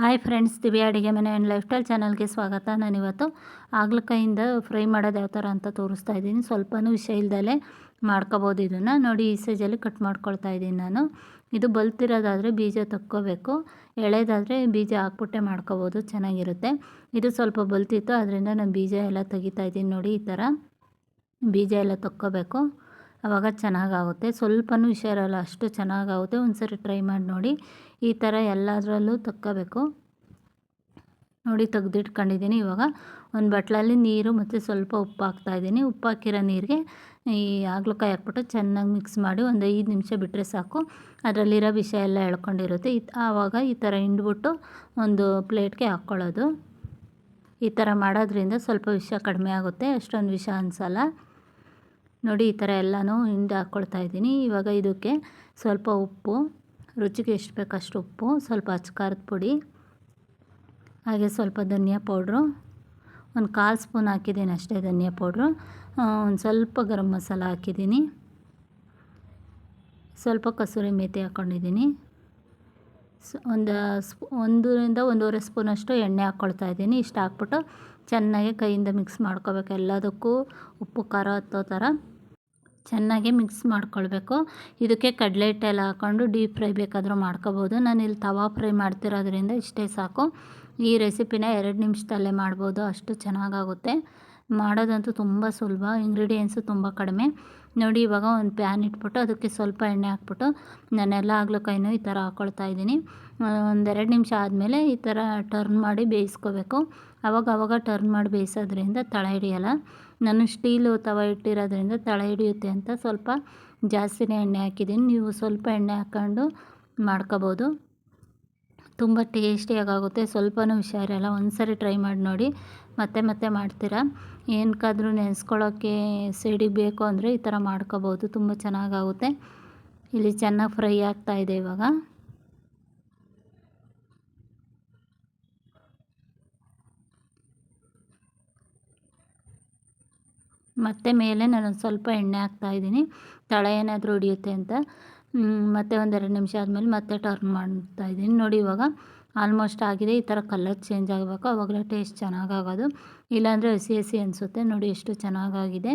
Hi friends, Divya ಅಡುಗೆ ಮನೆ and life style ಚಾನಲ್ಗೆ ಸ್ವಾಗತ. ನಾನಿವತ್ತು ಆಗ್ಲಕಾಯಿಂದ ಫ್ರೈ ಮಾಡೋದು ಯಾವ ಥರ ಅಂತ ತೋರಿಸ್ತಾ ಇದ್ದೀನಿ. ಸ್ವಲ್ಪನೂ ವಿಷಯ ಇಲ್ದಲೆ ಮಾಡ್ಕೋಬೋದು ಇದನ್ನು. ನೋಡಿ, ಈ ಸೈಜಲ್ಲಿ ಕಟ್ ಮಾಡ್ಕೊಳ್ತಾ ಇದ್ದೀನಿ ನಾನು. ಇದು ಬಲ್ತಿರೋದಾದರೆ ಬೀಜ ತಕ್ಕೋಬೇಕು. ಎಳೆದಾದರೆ ಬೀಜ ಹಾಕ್ಬಿಟ್ಟೆ ಮಾಡ್ಕೋಬೋದು, ಚೆನ್ನಾಗಿರುತ್ತೆ. ಇದು ಸ್ವಲ್ಪ ಬಲ್ತಿತ್ತು ಅದರಿಂದ ನಾನು ಬೀಜ ಎಲ್ಲ ತೆಗಿತಾ ಇದ್ದೀನಿ ನೋಡಿ ಈ ಥರ ಬೀಜ ಎಲ್ಲ ತಕ್ಕೋಬೇಕು. ಆವಾಗ ಚೆನ್ನಾಗಾಗುತ್ತೆ. ಸ್ವಲ್ಪನೂ ವಿಷಯ ಇರೋಲ್ಲ ಅಷ್ಟು ಚೆನ್ನಾಗಾಗುತ್ತೆ. ಒಂದು ಸರಿ ಟ್ರೈ ಮಾಡಿ ನೋಡಿ. ಈ ಥರ ಎಲ್ಲದರಲ್ಲೂ ತಕ್ಕೋಬೇಕು. ನೋಡಿ, ತೆಗೆದಿಟ್ಕೊಂಡಿದ್ದೀನಿ ಇವಾಗ. ಒಂದು ಬಟ್ಲಲ್ಲಿ ನೀರು ಮತ್ತು ಸ್ವಲ್ಪ ಉಪ್ಪು ಹಾಕ್ತಾಯಿದ್ದೀನಿ ಉಪ್ಪು ಹಾಕಿರೋ ನೀರಿಗೆ ಈ ಹಾಗಲಕಾಯಿ ಹಾಕ್ಬಿಟ್ಟು ಚೆನ್ನಾಗಿ ಮಿಕ್ಸ್ ಮಾಡಿ ಒಂದು ಐದು ನಿಮಿಷ ಬಿಟ್ಟರೆ ಸಾಕು. ಅದರಲ್ಲಿರೋ ವಿಷ ಎಲ್ಲ ಎಳ್ಕೊಂಡಿರುತ್ತೆ. ಇತ್ ಆವಾಗ ಈ ಥರ ಹಿಂಡ್ಬಿಟ್ಟು ಒಂದು ಪ್ಲೇಟ್ಗೆ ಹಾಕ್ಕೊಳ್ಳೋದು. ಈ ಥರ ಮಾಡೋದ್ರಿಂದ ಸ್ವಲ್ಪ ವಿಷ ಕಡಿಮೆ ಆಗುತ್ತೆ. ಅಷ್ಟೊಂದು ವಿಷ ಅನಿಸಲ್ಲ. ನೋಡಿ, ಈ ಥರ ಎಲ್ಲನೂ ಹಿಂಡಿ ಹಾಕ್ಕೊಳ್ತಾ ಇದ್ದೀನಿ. ಇವಾಗ ಇದಕ್ಕೆ ಸ್ವಲ್ಪ ಉಪ್ಪು, ರುಚಿಗೆ ಎಷ್ಟು ಬೇಕಷ್ಟು ಉಪ್ಪು, ಸ್ವಲ್ಪ ಅಚ್ಕಾರದ ಪುಡಿ, ಹಾಗೆ ಸ್ವಲ್ಪ ಧನಿಯಾ ಪೌಡ್ರು. ಒಂದು ಕಾಲು ಸ್ಪೂನ್ ಹಾಕಿದ್ದೀನಿ ಅಷ್ಟೇ ಧನಿಯಾ ಪೌಡ್ರು. ಒಂದು ಸ್ವಲ್ಪ ಗರಂ ಮಸಾಲ ಹಾಕಿದ್ದೀನಿ. ಸ್ವಲ್ಪ ಕಸೂರಿ ಮೇಥಿ ಹಾಕ್ಕೊಂಡಿದ್ದೀನಿ ಒಂದು ಸ್ಪೂ, ಒಂದರಿಂದ ಒಂದೂವರೆ ಸ್ಪೂನಷ್ಟು ಎಣ್ಣೆ ಹಾಕ್ಕೊಳ್ತಾ ಇದ್ದೀನಿ. ಇಷ್ಟು ಹಾಕ್ಬಿಟ್ಟು ಚೆನ್ನಾಗಿ ಕೈಯಿಂದ ಮಿಕ್ಸ್ ಮಾಡ್ಕೋಬೇಕು. ಎಲ್ಲದಕ್ಕೂ ಉಪ್ಪು, ಖಾರ ಹತ್ತೋ ಥರ. ಚೆನ್ನಾಗಿ ಮಿಕ್ಸ್ ಮಾಡ್ಕೊಳ್ಬೇಕು. ಇದಕ್ಕೆ ಕಡಲೆ ಹಿಟ್ಟೆಲ್ಲ ಹಾಕ್ಕೊಂಡು ಡೀಪ್ ಫ್ರೈ ಬೇಕಾದರೂ ಮಾಡ್ಕೋಬೋದು. ಇಲ್ಲಿ ತವಾ ಫ್ರೈ ಮಾಡ್ತಿರೋದ್ರಿಂದ ಇಷ್ಟೇ ಸಾಕು. ಈ ರೆಸಿಪಿನ ಎರಡು ನಿಮಿಷದಲ್ಲೇ ಮಾಡ್ಬೋದು. ಅಷ್ಟು ಚೆನ್ನಾಗಾಗುತ್ತೆ. ಮಾಡೋದಂತೂ ತುಂಬ ಸುಲಭ. ಇಂಗ್ರೀಡಿಯೆಂಟ್ಸು ತುಂಬ ಕಡಿಮೆ. ನೋಡಿ, ಇವಾಗ ಒಂದು ಪ್ಯಾನ್ ಇಟ್ಬಿಟ್ಟು ಅದಕ್ಕೆ ಸ್ವಲ್ಪ ಎಣ್ಣೆ ಹಾಕ್ಬಿಟ್ಟು ನಾನೆಲ್ಲ ಕೈನೂ ಈ ಥರ ಹಾಕ್ಕೊಳ್ತಾ ಇದ್ದೀನಿ. ಒಂದೆರಡು ನಿಮಿಷ ಆದಮೇಲೆ ಈ ಥರ ಟರ್ನ್ ಮಾಡಿ ಬೇಯಿಸ್ಕೋಬೇಕು. ಅವಾಗ ಅವಾಗ ಟರ್ನ್ ಮಾಡಿ ಬೇಯಿಸೋದ್ರಿಂದ ತಳ ಹಿಡಿಯಲ್ಲ. ನಾನು ಸ್ಟೀಲು ತವ ಇಟ್ಟಿರೋದ್ರಿಂದ ತಳ ಹಿಡಿಯುತ್ತೆ ಅಂತ ಸ್ವಲ್ಪ ಜಾಸ್ತಿನೇ ಎಣ್ಣೆ ಹಾಕಿದ್ದೀನಿ. ನೀವು ಸ್ವಲ್ಪ ಎಣ್ಣೆ ಹಾಕ್ಕೊಂಡು ಮಾಡ್ಕೋಬೋದು. ತುಂಬ ಟೇಸ್ಟಿಯಾಗುತ್ತೆ ಸ್ವಲ್ಪನೂ ಹುಷಾರಿಲ್ಲ. ಒಂದು ಸರಿ ಟ್ರೈ ಮಾಡಿ ನೋಡಿ. ಮತ್ತೆ ಮತ್ತೆ ಮಾಡ್ತೀರಾ? ಏನಕ್ಕಾದ್ರೂ ನೆನೆಸ್ಕೊಳ್ಳೋಕ್ಕೆ ಸೈಡಿಗೆ ಬೇಕು ಅಂದರೆ ಈ ಥರ ಮಾಡ್ಕೋಬೋದು. ತುಂಬ ಚೆನ್ನಾಗಾಗುತ್ತೆ. ಇಲ್ಲಿ ಚೆನ್ನಾಗಿ ಫ್ರೈ ಆಗ್ತಾಯಿದೆ ಇವಾಗ. ಮತ್ತು ಮೇಲೆ ನಾನು ಸ್ವಲ್ಪ ಎಣ್ಣೆ ಹಾಕ್ತಾಯಿದ್ದೀನಿ ತಳ ಏನಾದರೂ ಹಿಡಿಯುತ್ತೆ ಅಂತ. ಮತ್ತು ಒಂದೆರಡು ನಿಮಿಷ ಆದಮೇಲೆ ಮತ್ತೆ ಟರ್ನ್ ಮಾಡ್ತಾಯಿದ್ದೀನಿ ನೋಡಿ ಇವಾಗ ಆಲ್ಮೋಸ್ಟ್ ಆಗಿದೆ. ಈ ಥರ ಕಲರ್ ಚೇಂಜ್ ಆಗಬೇಕು. ಅವಾಗಲೇ ಟೇಸ್ಟ್ ಚೆನ್ನಾಗಾಗೋದು ಇಲ್ಲಾಂದರೆ ಹಸಿ ಹಸಿ ಅನಿಸುತ್ತೆ. ನೋಡಿ ಎಷ್ಟು ಚೆನ್ನಾಗಾಗಿದೆ.